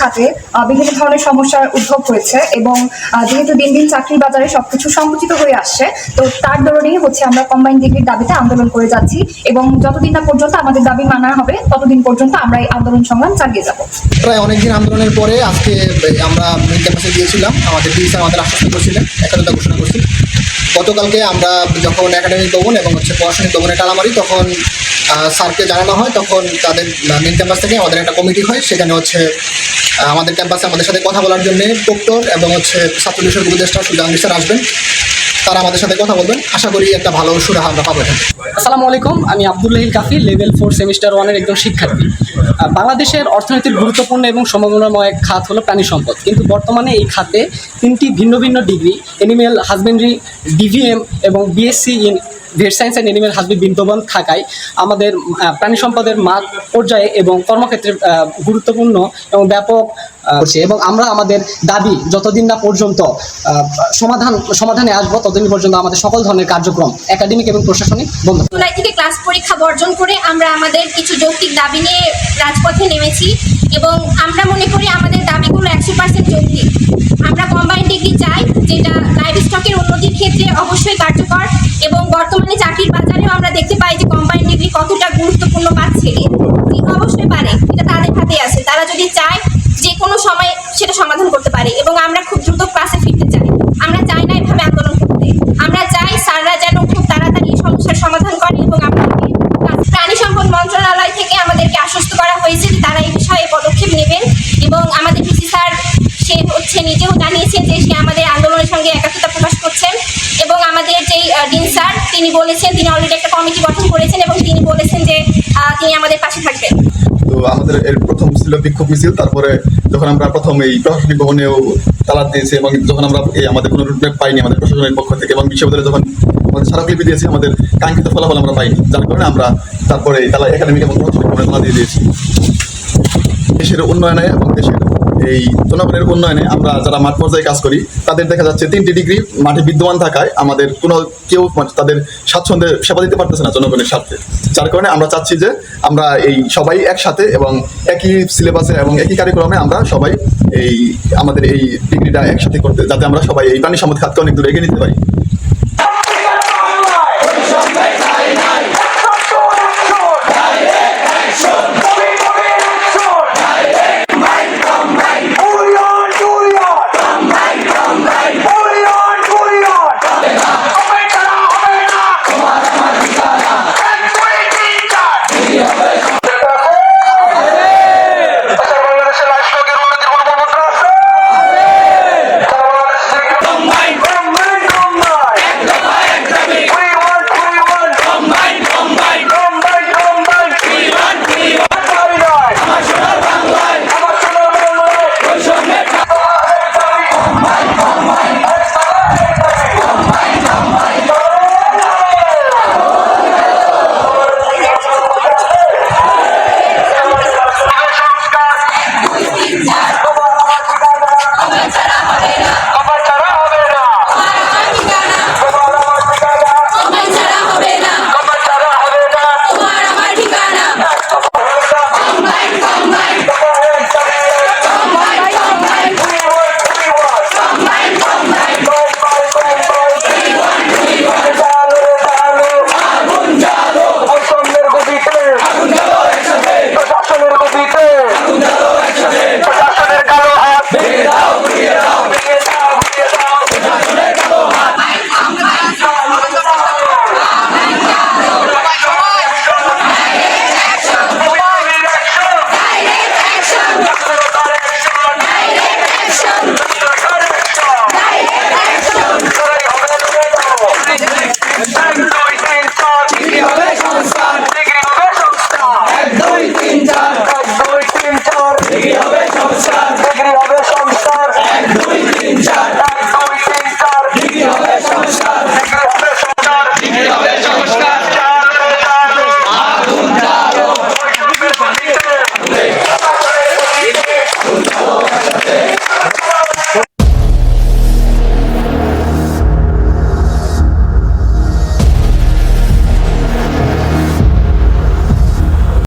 কাজে আহ, বিভিন্ন ধরনের সমস্যার উদ্ভব হয়েছে এবং যেহেতু দিন দিন চাকরির বাজারে সবকিছু সংকুচিত হয়ে আসছে তো তার দরুনই হচ্ছে আমরা কম্বাইন ডিগ্রির দাবিতে আন্দোলন করে যাচ্ছি এবং যতদিন না পর্যন্ত আমাদের দাবি মানা হবে ততদিন পর্যন্ত আমরা এই আন্দোলন সংগ্রাম চালিয়ে যাব। প্রায় অনেকদিন আন্দোলনের পরে আজকে আমরা ক্যাম্পাসে গিয়েছিলাম আমাদের ডিসি আমাদের আশ্বস্ত করছিলেন একাডেমিটা ঘোষণা করছিল গতকালকে আমরা যখন একাডেমিক ভবন এবং হচ্ছে প্রশাসনিক ভবনে টালা মারি তখন স্যারকে জানানো হয়, তখন তাদের মেন ক্যাম্পাস থেকে আমাদের একটা কমিটি হয়, সেখানে হচ্ছে আমাদের ক্যাম্পাসে আমাদের সাথে কথা বলার জন্য প্রক্টর এবং হচ্ছে ছাত্র উপদেষ্টা সুজাহাঙ্গীর স্যার আসবেন। তারা আমাদের সাথে কথা বলবেন। আশা করি একটা ভালো সুরাহা আমরা পাবো আসসালামু আলাইকুম, আমি Abdullahil Kafi level four semester ওয়ানের একজন শিক্ষার্থী। বাংলাদেশের অর্থনীতির গুরুত্বপূর্ণ এবং সম্ভাবনাময় খাত হলো প্রাণী সম্পদ। কিন্তু বর্তমানে এই খাতে তিনটি ভিন্ন ভিন্ন ডিগ্রি অ্যানিমেল হাজবেন্ডারি ডিভিএম এবং BSc in vet science and animal husband বিদ্যমান থাকায় আমাদের প্রাণী সম্পদের মাঠ পর্যায়ে এবং কর্মক্ষেত্রে গুরুত্বপূর্ণ এবং ব্যাপক করছে এবং আমরা আমাদের দাবি যতদিন না পর্যন্ত সমাধান সমাধানে আসব ততদিন পর্যন্ত আমাদের সকল ধরনের কার্যক্রম একাডেমিক এবং প্রশাসনিক বন্ধ। জুলাই থেকে ক্লাস পরীক্ষা বর্জন করে আমরা আমাদের কিছু যৌক্তিক দাবি নিয়ে রাজপথে নেমেছি এবং আমরা মনে করি আমাদের দাবিগুলো একশো পার্সেন্ট যৌক্তিক। আমরা কম্বাইন ডিগ্রি চাই যেটা ক্ষেত্রে অবশ্যই কার্যকর এবং বর্তমানে চাকরির বাজারেও আমরা দেখতে পাই যে কম্বাইন ডিগ্রি কতটা গুরুত্বপূর্ণ পাচ্ছে। অবশ্যই পারে, এটা তাদের হাতে আছে। তারা যদি চায় যে কোনো সময় সেটা সমাধান করতে পারে এবং আমরা তিনি বলেছেন, তিনি অলরেডি একটা কমিটি গঠন করেছেন এবং তিনি বলেছেন যে তিনি আমাদের পাশে থাকবেন। তো আমাদের এর প্রথম ছিল বিক্ষোভ মিছিল, তারপরে যখন আমরা প্রথম এই প্রশাসনিক ভবনেও তালাক দিয়েছি এবং যখন আমরা এই আমাদের কোনো রুটম্যাপ পাইনি আমাদের প্রশাসনের পক্ষ থেকে এবং বিশ্ববিদ্যালয়ে যখন আমাদের স্মারকলিপি দিয়েছি, আমাদের কাঙ্ক্ষিত ফলাফল আমরা পাইনি, যার কারণে আমরা তারপরে তালা একাডেমিক এবং প্রশাসনিক ভবনে তালা দিয়ে দিয়েছি। দেশের উন্নয়নে এবং দেশের এই জনগণের উন্নয়নে আমরা যারা মাঠ পর্যায়ে কাজ করি, তাদের দেখা যাচ্ছে তিনটি ডিগ্রি মাঠে বিদ্যমান থাকায় আমাদের কোনো কেউ মানে তাদের স্বাচ্ছন্দ্যে সেবা দিতে পারতেছে না জনগণের স্বার্থে। যার কারণে আমরা চাচ্ছি যে আমরা এই সবাই একসাথে এবং একই সিলেবাসে এবং একই কারিক্রমে আমরা সবাই এই আমাদের এই ডিগ্রিটা একসাথে করতে, যাতে আমরা সবাই এই পানি সম্পদ খাতকে অনেক দূরে এগিয়ে নিতে পারি।